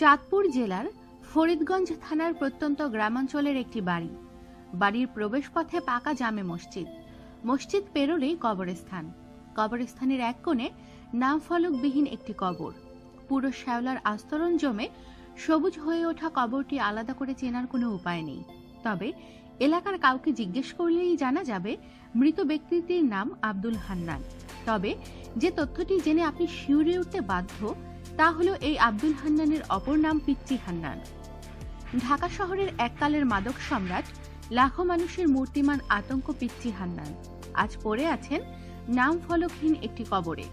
চাঁদপুর জেলার ফরিদগঞ্জ থানার প্রত্যন্ত গ্রামাঞ্চলের একটি বাড়ি। বাড়ির প্রবেশপথে পাকা জামে মসজিদ। মসজিদ পেরোলেই কবরস্থান। কবরস্থানের এক কোণে নাম ফলকবিহীন একটি কবর। পুরো শ্যাওলার আস্তরণ জমে সবুজ হয়ে ওঠা কবরটি আলাদা করে চেনার কোনো উপায় নেই। তবে এলাকার কাউকে জিজ্ঞেস করলেই জানা যাবে মৃত ব্যক্তিটির নাম আব্দুল হান্নান। তবে যে তথ্যটি জেনে আপনি শিউরে উঠতে বাধ্য তা হলো এই আব্দুল হান্নানের অপর নাম পিচ্চি হান্নান। ঢাকা শহরের এককালের মাদক সম্রাট, লাখো মানুষের মূর্তিমান আতঙ্ক পিচ্চি হান্নান। আজ পড়ে আছেন নাম ফলকহীন একটি কবরে।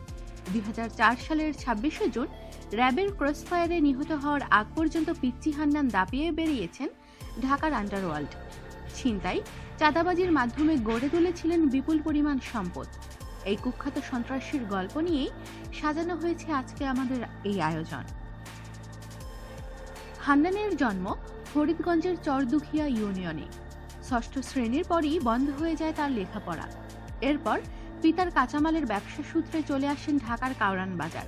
দুই হাজার চার সালের ছাব্বিশে জুন র্যাবের ক্রসফায়ারে নিহত হওয়ার আগ পর্যন্ত পিচ্চি হান্নান দাপিয়ে বেরিয়েছেন ঢাকার আন্ডারওয়ার্ল্ড। ছিনতাই, চাঁদাবাজির মাধ্যমে গড়ে তুলেছিলেন বিপুল পরিমাণ সম্পদ। এই কুখ্যাত সন্ত্রাসীর গল্প নিয়েই সাজানো হয়েছে আজকে আমাদের এই আয়োজন। হান্নানের জন্ম ফরিদগঞ্জের চরদুখিয়া ইউনিয়নে। ষষ্ঠ শ্রেণির পরই বন্ধ হয়ে যায় তার লেখাপড়া। এরপর পিতার কাঁচামালের ব্যবসা সূত্রে চলে আসেন ঢাকার কাউরান বাজার।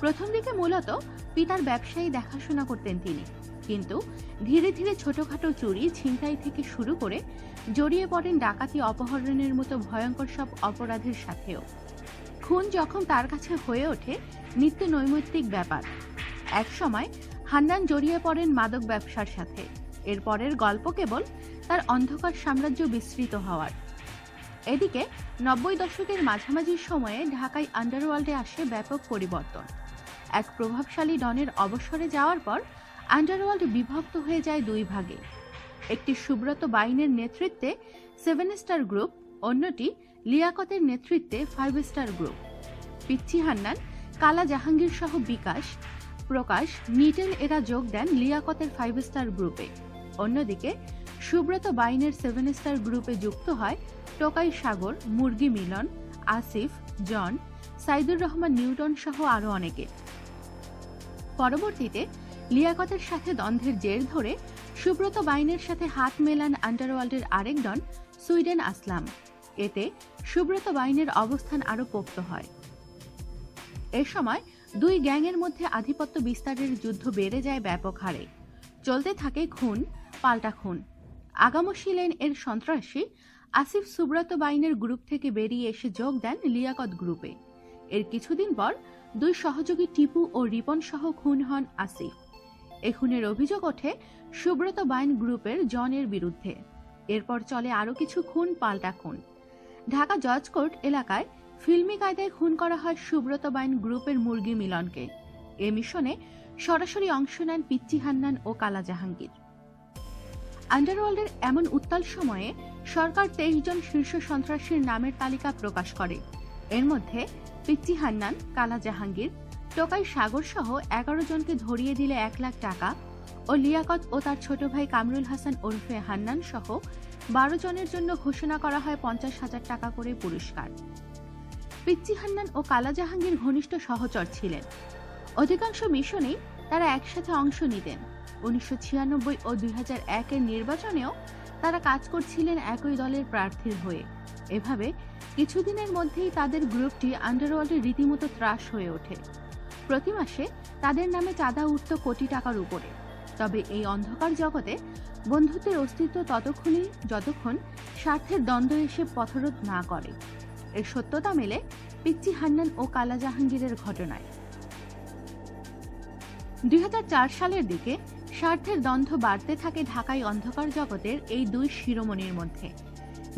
প্রথম দিকে মূলত পিতার ব্যবসায়ী দেখাশোনা করতেন তিনি। কিন্তু ধীরে ধীরে ছোটখাটো চুরি ছিনতাই থেকে শুরু করে জড়িয়ে পড়েন ডাকাতি অপহরণের মতো ভয়ঙ্কর সব অপরাধের সাথেও। খুন যখন তার কাছে হয়ে ওঠে, নিত্য নৈমিত্তিক ব্যাপার। এক সময় হান্নান জড়িয়ে পড়েন মাদক ব্যবসার সাথে। এরপরের গল্প কেবল তার অন্ধকার সাম্রাজ্য বিস্তৃত হওয়ার। এদিকে নব্বই দশকের মাঝামাঝি সময়ে ঢাকায় আন্ডারওয়ার্ল্ডে আসে ব্যাপক পরিবর্তন। এক প্রভাবশালী ডনের অবসরে যাওয়ার পর আন্ডারওয়ার্ল্ড বিভক্ত হয়ে যায় দুই ভাগে। একটি সুব্রত বাইনের নেতৃত্বে সেভেন স্টার গ্রুপ, অন্যটি লিয়াকতের নেতৃত্বে ফাইভ স্টার গ্রুপ। পিচ্ছি হান্নান, কালা জাহাঙ্গীর সহ বিকাশ, প্রকাশ নিটেল এরা যোগ দেন লিয়াকতের ফাইভ স্টার গ্রুপে। অন্যদিকে, সুব্রত বাইনের সেভেন স্টার গ্রুপে যুক্ত হয় টোকাই সাগর, মুরগি মিলন, আসিফ, জন, সাইদুর রহমান নিউটন সহ আরও অনেকে। পরবর্তীতে লিয়াকতের সাথে দ্বন্দ্বের জের ধরে সুব্রত বাইনের সাথে হাত মেলান আন্ডারওয়ার্ল্ডের আরেক ডন, সুইডেন আসলাম। এতে সুব্রত বাইনের অবস্থান আরও পোক্ত হয়। এ সময় দুই গ্যাংয়ের মধ্যে আধিপত্য বিস্তারের যুদ্ধ বেড়ে যায় ব্যাপক হারে। চলতে থাকে খুন, পাল্টা খুন। আগামসী লেন এর সন্ত্রাসী আসিফ সুব্রত বাইনের গ্রুপ থেকে বেরিয়ে এসে যোগ দেন লিয়াকত গ্রুপে। এর কিছুদিন পর দুই সহযোগী টিপু ও রিপন সহ খুন হন আসিফ। এ খুনের অভিযোগ ওঠে সুব্রত বাইন গ্রুপের জনের বিরুদ্ধে। এরপর চলে আরও কিছু খুন পাল্টা খুন। ঢাকা জজ কোর্ট এলাকায় ফিল্মি কায়দায় খুন করা হয় সুব্রত বাইন গ্রুপের মুরগি মিলনকে। এ মিশনে সরাসরি অংশ নেন পিচ্চি হান্নান ও কালা জাহাঙ্গীর আন্ডারওয়ার্ল্ডের এমন উত্তাল সময়ে সরকার তেইশ জন শীর্ষ সন্ত্রাসীর নামের তালিকা প্রকাশ করে। এর মধ্যে পিচ্চি হান্নান কালা জাহাঙ্গীর টোকাই সাগর সহ এগারো জনকে ধরিয়ে দিলে এক লাখ টাকা ও লিয়াকত ও তার ছোট ভাই কামরুল হাসান ওরফে হান্নান সহ বারো জনের জন্য ঘোষণা করা হয় পঞ্চাশ হাজার টাকা করে পুরস্কার। পিচ্চি হান্নান ও কালা জাহাঙ্গীর ঘনিষ্ঠ সহচর ছিলেন। অধিকাংশ মিশনেই তারা একসাথে অংশ নিতেন। উনিশশো ছিয়ানব্বই ও দুই হাজার একের নির্বাচনেও তারা কাজ করছিলেন একই দলের প্রার্থীর হয়ে। এভাবে কিছুদিনের মধ্যেই তাদের গ্রুপটি আন্ডারওয়ার্ল্ডে রীতিমতো ত্রাস হয়ে ওঠে। প্রতি মাসে তাদের নামে চাঁদা উঠত কোটি টাকার উপরে। তবে এই অন্ধকার জগতে বন্ধুত্বের অস্তিত্ব ততক্ষণই, যতক্ষণ স্বার্থের দ্বন্দ্ব এসে পথরোধ না করে। এর সত্যতা মেলে পিচ্চি হান্নান ও কালা জাহাঙ্গীরের ঘটনায়। দুই হাজার চার সালের দিকে স্বার্থের দ্বন্দ্ব বাড়তে থাকে ঢাকায় অন্ধকার জগতের এই দুই শিরোমণির মধ্যে।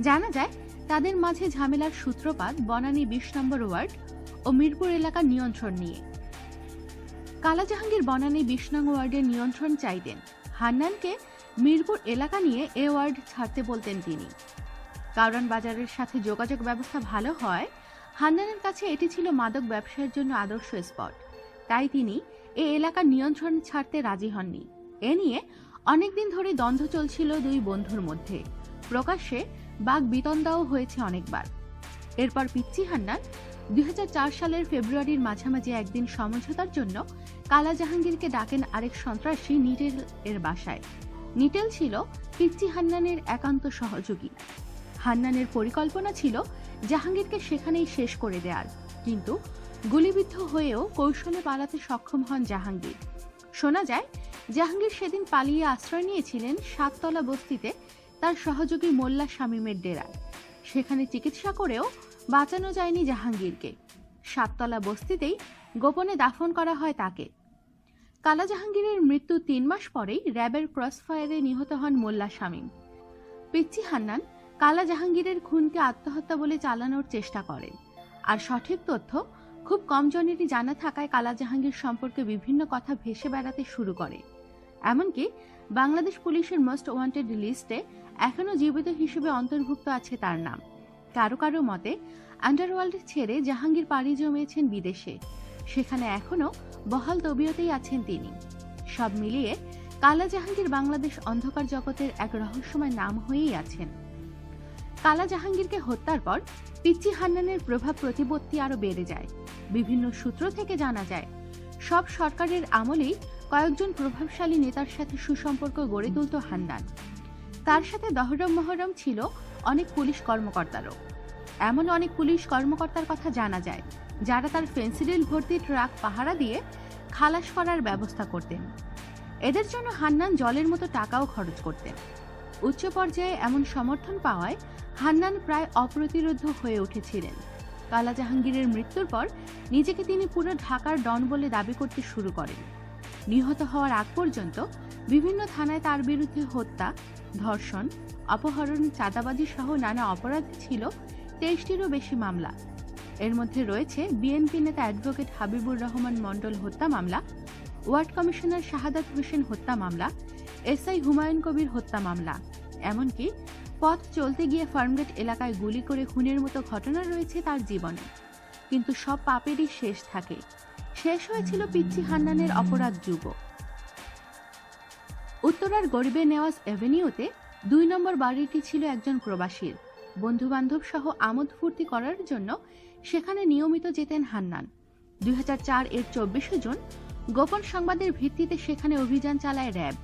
জানা যায়, তাদের মাঝে ঝামেলার সূত্রপাত বনানী বিশ নম্বর ওয়ার্ড ও মিরপুর এলাকার নিয়ন্ত্রণ নিয়ে। কালা জাহাঙ্গীর বনানী নং ওয়ার্ডের নিয়ন্ত্রণ চাইতেন। হান্নানকে মিরপুর এলাকা নিয়ে এ ওয়ার্ড ছাড়তে বলতেন তিনি। কারণ বাজারের সাথে যোগাযোগ ব্যবস্থা ভালো হয়, হান্নানের কাছে এটি ছিল মাদক ব্যবসায়ের জন্য আদর্শ স্পট। তাই তিনি এ এলাকার নিয়ন্ত্রণ ছাড়তে রাজি হননি। এ নিয়ে অনেকদিন ধরে দ্বন্দ্ব চলছিল দুই বন্ধুর মধ্যে। প্রকাশ্যে বাঘ বিতন্দাও হয়েছে অনেকবার। এরপর পিচ্চি হান্নান দুই হাজার চার সালের ফেব্রুয়ারির মাঝামাঝি একদিন সমঝোতার জন্য কালা জাহাঙ্গীরকে ডাকেন আরেক সন্ত্রাসী নিটেল এর বাসায়। নিটেল ছিল পিচ্চি হান্নানের একান্ত সহযোগী। হান্নানের পরিকল্পনা ছিল জাহাঙ্গীরকে সেখানেই শেষ করে দেওয়ার কিন্তু গুলিবিদ্ধ হয়েও কৌশলে পালাতে সক্ষম হন জাহাঙ্গীর। শোনা যায়, জাহাঙ্গীর সেদিন পালিয়ে আশ্রয় নিয়েছিলেন সাততলা বস্তিতে তার সহযোগী মোল্লা শামীমের ডেরায়। সেখানে চিকিৎসা করেও বাঁচানো যায়নি জাহাঙ্গীরকে। সাততলা বস্তিতেই গোপনে দাফন করা হয় তাকে। কালা জাহাঙ্গীরের মৃত্যু তিন মাস পরেই র্যাবের ক্রসফায়ারে নিহত হন মোল্লা শামীম। পিচ্ছি হান্নান কালা জাহাঙ্গীরের খুনকে আত্মহত্যা বলে চালানোর চেষ্টা করেন। আর সঠিক তথ্য খুব কম জনেরই জানা থাকায় কালা জাহাঙ্গীর সম্পর্কে বিভিন্ন কথা ভেসে বেড়াতে শুরু করে। এমনকি বাংলাদেশ পুলিশের মোস্ট ওয়ান্টেড লিস্টে এখনও জীবিত হিসেবে অন্তর্ভুক্ত আছে তার নাম। কারও কারও মতে, আন্ডারওয়ার্ল্ড ছেড়ে জাহাঙ্গীর পাড়ি জমিয়েছেন বিদেশে। সেখানে এখনও বহাল তবিয়তেই আছেন তিনি। সব মিলিয়ে কালা জাহাঙ্গীর বাংলাদেশ অন্ধকার জগতের এক রহস্যময় নাম হয়েই আছেন। কালা জাহাঙ্গীরকে হত্যার পর পিচ্চি হান্নানের প্রভাব প্রতিপত্তি আরও বেড়ে যায়। বিভিন্ন সূত্র থেকে জানা যায়, সব সরকারের আমলেই কয়েকজন প্রভাবশালী নেতার সাথে সুসম্পর্ক গড়ে তুলত হান্নান। তার সাথে দহরম মহরম ছিল অনেক পুলিশ কর্মকর্তারও। এমন অনেক পুলিশ কর্মকর্তার কথা জানা যায়, যারা তার ফেন্সিডিল ভর্তি ট্রাক পাহারা দিয়ে খালাস করার ব্যবস্থা করতেন। এদের জন্য হান্নান জলের মতো টাকাও খরচ করতেন। উচ্চ পর্যায়ে এমন সমর্থন পাওয়ায় হান্নান প্রায় অপ্রতিরোধ হয়ে উঠেছিলেন। কালা জাহাঙ্গীরের মৃত্যুর পর নিজেকে তিনি পুরো ঢাকার ডন বলে দাবি করতে শুরু করেন। নিহত হওয়ার আগ পর্যন্ত বিভিন্ন থানায় তার বিরুদ্ধে হত্যা, ধর্ষণ অপহরণ, চাঁদাবাজি সহ নানা অপরাধ ছিল, তেইশটিরও বেশি মামলা। এর মধ্যে রয়েছে বিএনপি নেতা অ্যাডভোকেট হাবিবুর রহমান মণ্ডল হত্যা মামলা, ওয়ার্ড কমিশনার শাহাদাত হোসেন হত্যা মামলা, এসআই হুমায়ুন কবির হত্যা মামলা। এমনকি পথ চলতে গিয়ে ফার্মগেট এলাকায় গুলি করে খুনের মতো ঘটনা রয়েছে তার জীবনে। কিন্তু সব পাপেরই শেষ থাকে। শেষ হয়েছিল পিচ্চি হান্নানের অপরাধ যুগ উত্তরার গরিবে নেওয়াজ এভিনিউতে দুই নম্বর বাড়িটি ছিল একজন প্রবাসীর। বন্ধু বান্ধব সহ আমোদ ফুর্তি করার জন্য সেখানে নিয়মিত যেতেন হান্নান। দুই হাজার চার এর চব্বিশে জুন গোপন সংবাদের ভিত্তিতে সেখানে অভিযান চালায় র্যাব।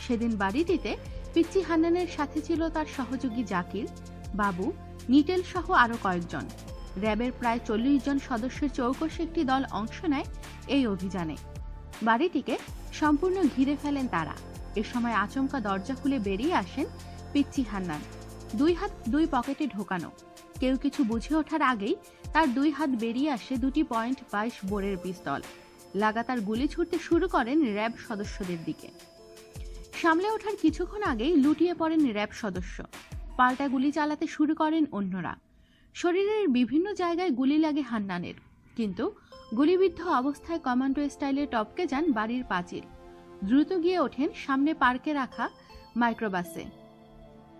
সেদিন বাড়িটিতে পিচ্চি হান্নানের সাথে ছিল তার সহযোগী জাকির, বাবু, নিটেল সহ আরও কয়েকজন। র্যাবের প্রায় চল্লিশ জন সদস্যের চৌকশে একটি দল অংশ নেয় এই অভিযানে। বাড়িটিকে সম্পূর্ণ ঘিরে ফেলেন তারা। এ সময় আচমকা দরজা খুলে বেরিয়ে আসেন পিচ্চি হান্নান। দুই হাত দুই পকেটে ঢোকানো। কেউ কিছু বুঝে ওঠার আগেই তার দুই হাত বেরিয়ে আসে দুটি পয়েন্ট বাইশ বোরের পিস্তল। লাগাতার গুলি ছুটতে শুরু করেন র্যাব সদস্যদের দিকে। সামলে ওঠার কিছুক্ষণ আগেই লুটিয়ে পড়েন র্যাব সদস্য। পাল্টা গুলি চালাতে শুরু করেন অন্যরা। শরীরের বিভিন্ন জায়গায় গুলি লাগে হান্নানের। কিন্তু গুলিবিদ্ধ অবস্থায় কমান্ডো স্টাইলে টপকে যান বাড়ির পাঁচিল। দ্রুত গিয়ে ওঠেন সামনে পার্কে রাখা মাইক্রোবাসে।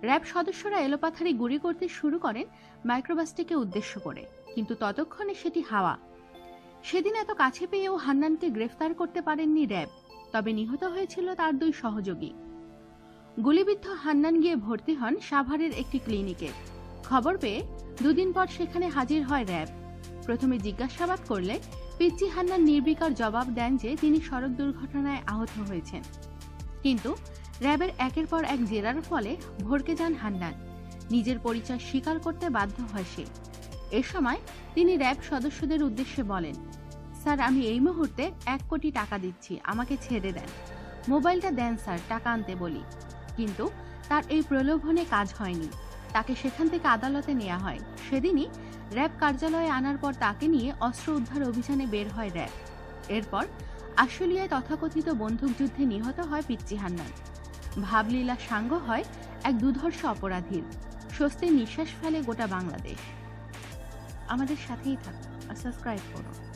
র্যাব সদস্যরা এলোপাথারি গুলি করতে শুরু করেন মাইক্রোবাসটিকে উদ্দেশ্য করে, কিন্তু ততক্ষণে সেটি হাওয়া। সেদিন এত কাছে পেয়েও হান্নানকে গ্রেফতার করতে পারেননি র্যাব, তবে নিহত হয়েছিল তার দুই সহযোগী। গুলিবিদ্ধ হান্নান গিয়ে ভর্তি হন সাভারের একটি ক্লিনিকে। খবর পেয়ে দুদিন পর সেখানে হাজির হয় র্যাব। প্রথমে জিজ্ঞাসাবাদ করলে পিচ্চি হান্নান নির্বিকার জবাব দেন যে তিনি সড়ক দুর্ঘটনায় আহত হয়েছেন। কিন্তু র্যাবের একের পর এক জেরার ফলে ভরকে যান হান্নান। নিজের পরিচয় স্বীকার করতে বাধ্য হয় সে। এ সময় তিনি র্যাব সদস্যদের উদ্দেশ্যে বলেন, স্যার, আমি এই মুহূর্তে এক কোটি টাকা দিচ্ছি, আমাকে ছেড়ে দেন। মোবাইলটা দেন স্যার, টাকা আনতে বলি। কিন্তু তার এই প্রলোভনে কাজ হয়নি। তাকে সেখান থেকে আদালতে নেওয়া হয়। সেদিনই র্যাব কার্যালয়ে আনার পর তাকে নিয়ে অস্ত্র উদ্ধার অভিযানে বের হয় র্যাব। এরপর আশুলিয়ায় তথাকথিত বন্দুকযুদ্ধে নিহত হয় পিচ্চি হান্নান। ভাবলীলা সাঙ্গ হয় এক দুধর্ষ অপরাধীর। স্বস্তির নিঃশ্বাস ফেলে গোটা বাংলাদেশ। আমাদের সাথেই থাকুন সাবস্ক্রাইব করুন।